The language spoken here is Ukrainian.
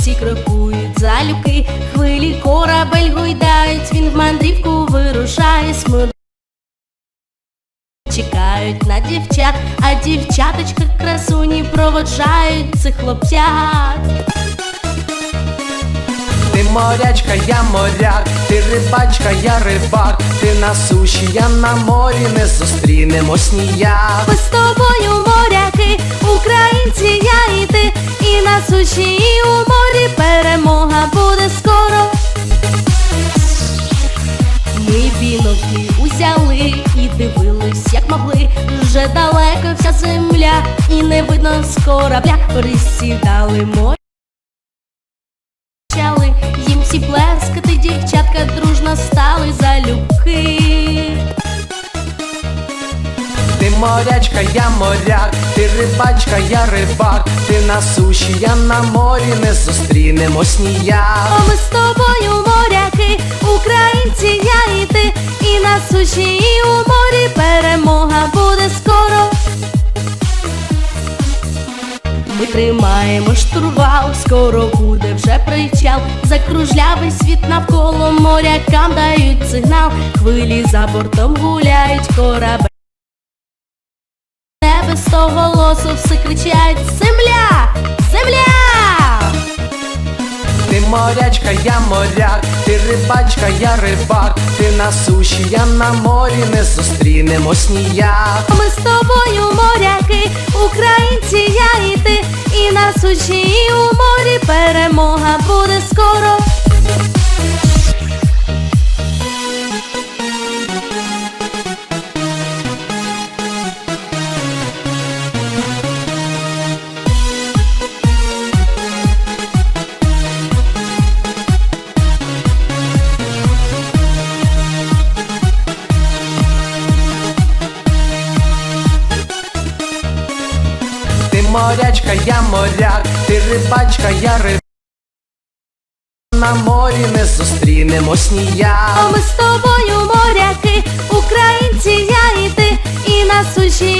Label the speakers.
Speaker 1: всі крокують залюбки, хвилі корабель гойдають, він в мандрівку вирушає смуд. Чекають на дівчат, а дівчаточка красуні проводжають цих хлопцят.
Speaker 2: Ти морячка, я моряк, ти рибачка, я рибак, ти на суші, я на морі, не зустрінемось ніяк.
Speaker 1: Ми з тобою моряки, українці, я і ти, і на суші, і у морі перемога буде скоро. Ми біноклі узяли і дивились, як могли. Вже далеко вся земля, і не видно з корабля. Присідали. Почали їм всі плескати, дівчатка дружно стали залюбки.
Speaker 2: Морячка, я моряк, ти рибачка, я рибак, ти на суші, я на морі, не зустрінемось ніяк.
Speaker 1: А ми з тобою моряки, українці, я і ти, і на суші, і у морі перемога буде скоро. Ми тримаємо штурвал, скоро буде вже причал. Закружлявий світ навколо морякам дають сигнал. Хвилі за бортом гуляють корабель. Небе з того голосу все кричать Земля! Земля!
Speaker 2: Ти морячка, я моряк, ти рибачка, я рибак, ти на суші, я на морі, не зустрінемось ніяк.
Speaker 1: Ми з тобою моряки, українці, я і ти, і на суші, і у морі перемога буде
Speaker 2: морячка, я моряк, ти рибачка, я риб. На морі не зустрінемось ніяк.
Speaker 1: А ми з тобою моряки, українці, я і ти, і на суші,